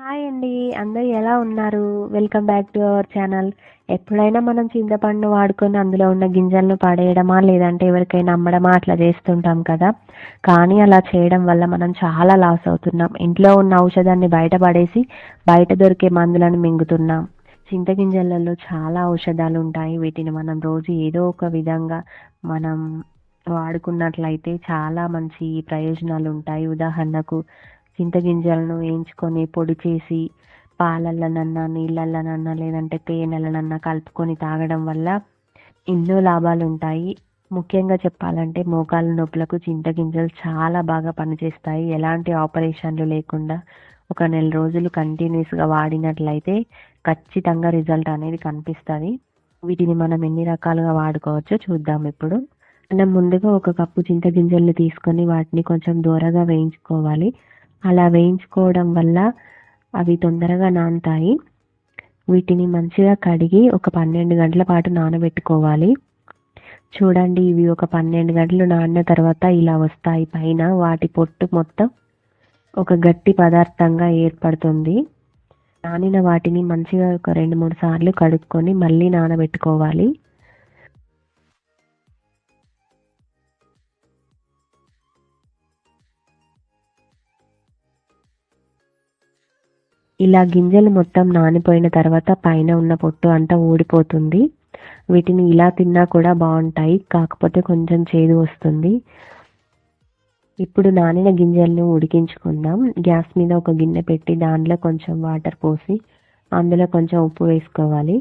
Hi అండి. అందరూ ఎలా ఉన్నారు? Welcome back to our channel. ఎప్పుడైనా మనం చింతపండు వాడుకొని అందులో ఉన్న గింజలను పడేయడమా లేదంటే ఎవరికైనా అమ్మడమా అట్లా చేస్తుంటాం కదా. కానీ అలా చేయడం వల్ల మనం చాలా లాస్ అవుతున్నాం. ఇంట్లో ఉన్న ఔషధాన్ని బయట పడేసి బయట దొరికే మందులను మింగుతున్నాం. చింతగింజలలో చాలా ఔషధాలు ఉంటాయి. వీటిని మనం రోజు ఏదో ఒక విధంగా మనం వాడుకున్నట్లయితే చాలా మంచి ప్రయోజనాలు ఉంటాయి. ఉదాహరణకు చింతగింజలను వేయించుకొని పొడి చేసి పాలల్లనన్నా నీళ్ళల్లనన్నా లేదంటే తేనెలనన్నా కలుపుకొని తాగడం వల్ల ఎన్నో లాభాలు ఉంటాయి. ముఖ్యంగా చెప్పాలంటే మోకాళ్ళ నొప్పులకు చింతగింజలు చాలా బాగా పనిచేస్తాయి. ఎలాంటి ఆపరేషన్లు లేకుండా ఒక నెల రోజులు కంటిన్యూస్గా వాడినట్లయితే ఖచ్చితంగా రిజల్ట్ అనేది కనిపిస్తుంది. వీటిని మనం ఎన్ని రకాలుగా వాడుకోవచ్చో చూద్దాం ఇప్పుడు. మనం ముందుగా ఒక కప్పు చింతగింజలను తీసుకొని వాటిని కొంచెం దూరగా వేయించుకోవాలి. అలా వేయించుకోవడం వల్ల అవి తొందరగా నానుతాయి. వీటిని మంచిగా కడిగి ఒక పన్నెండు గంటల పాటు నానబెట్టుకోవాలి. చూడండి ఇవి ఒక పన్నెండు గంటలు నానిన తర్వాత ఇలా వస్తాయి. పైన వాటి పొట్టు మొత్తం ఒక గట్టి పదార్థంగా ఏర్పడుతుంది. నానిన వాటిని మంచిగా ఒక రెండు మూడు సార్లు కడుక్కొని మళ్ళీ నానబెట్టుకోవాలి. ఇలా గింజలు మొత్తం నానిపోయిన తర్వాత పైన ఉన్న పొట్టు అంతా ఊడిపోతుంది. వీటిని ఇలా తిన్నా కూడా బాగుంటాయి. కాకపోతే కొంచెం చేదు వస్తుంది. ఇప్పుడు నానిన గింజలను ఉడికించుకుందాం. గ్యాస్ మీద ఒక గిన్నె పెట్టి దాంట్లో కొంచెం వాటర్ పోసి అందులో కొంచెం ఉప్పు వేసుకోవాలి.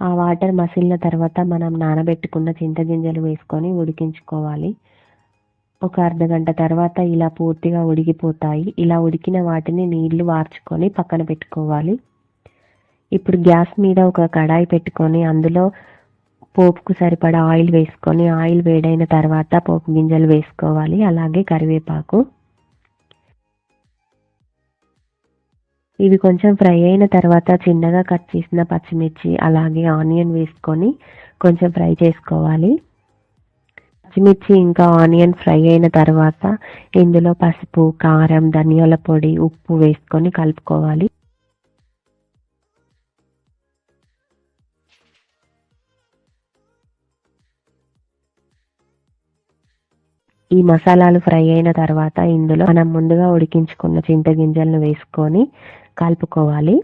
ఆ వాటర్ మసిలిన తర్వాత మనం నానబెట్టుకున్న చింతగింజలు వేసుకొని ఉడికించుకోవాలి. ఒక అర్ధగంట తర్వాత ఇలా పూర్తిగా ఉడికిపోతాయి. ఇలా ఉడికిన వాటిని నీళ్ళు వార్చుకొని పక్కన పెట్టుకోవాలి. ఇప్పుడు గ్యాస్ మీద ఒక కడాయి పెట్టుకొని అందులో పోపుకు సరిపడా ఆయిల్ వేసుకొని ఆయిల్ వేడైన తర్వాత పోపు గింజలు వేసుకోవాలి. అలాగే కరివేపాకు. ఇవి కొంచెం ఫ్రై అయిన తర్వాత చిన్నగా కట్ చేసిన పచ్చిమిర్చి అలాగే ఆనియన్ వేసుకొని కొంచెం ఫ్రై చేసుకోవాలి. పచ్చిమిర్చి ఇంకా ఆనియన్ ఫ్రై అయిన తర్వాత ఇందులో పసుపు కారం ధనియాల పొడి ఉప్పు వేసుకొని కలుపుకోవాలి. ఈ మసాలాలు ఫ్రై అయిన తర్వాత ఇందులో మనం ముందుగా ఉడికించుకున్న చింతగింజలను వేసుకొని కలుపుకోవాలి.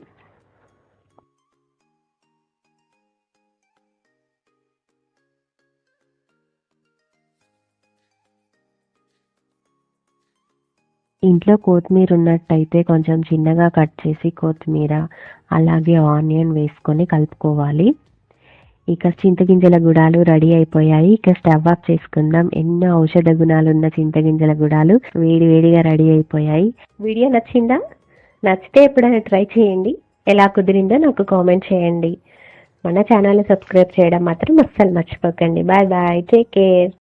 ఇంట్లో కొత్తిమీర ఉన్నట్టయితే కొంచెం చిన్నగా కట్ చేసి కొత్తిమీర అలాగే ఆనియన్ వేసుకొని కలుపుకోవాలి. ఇక చింతగింజల గుడాలు రెడీ అయిపోయాయి. ఇక స్టవ్ ఆఫ్ చేసుకుందాం. ఎన్నో ఔషధ గుణాలు ఉన్న చింతగింజల గుడాలు వేడి వేడిగా రెడీ అయిపోయాయి. వీడియో నచ్చిందా? నచ్చితే ఎప్పుడైనా ట్రై చేయండి. ఎలా కుదిరిందో నాకు కామెంట్ చేయండి. మన ఛానల్ సబ్స్క్రైబ్ చేయడం మాత్రం అస్సలు మర్చిపోకండి. Bye bye. Take care.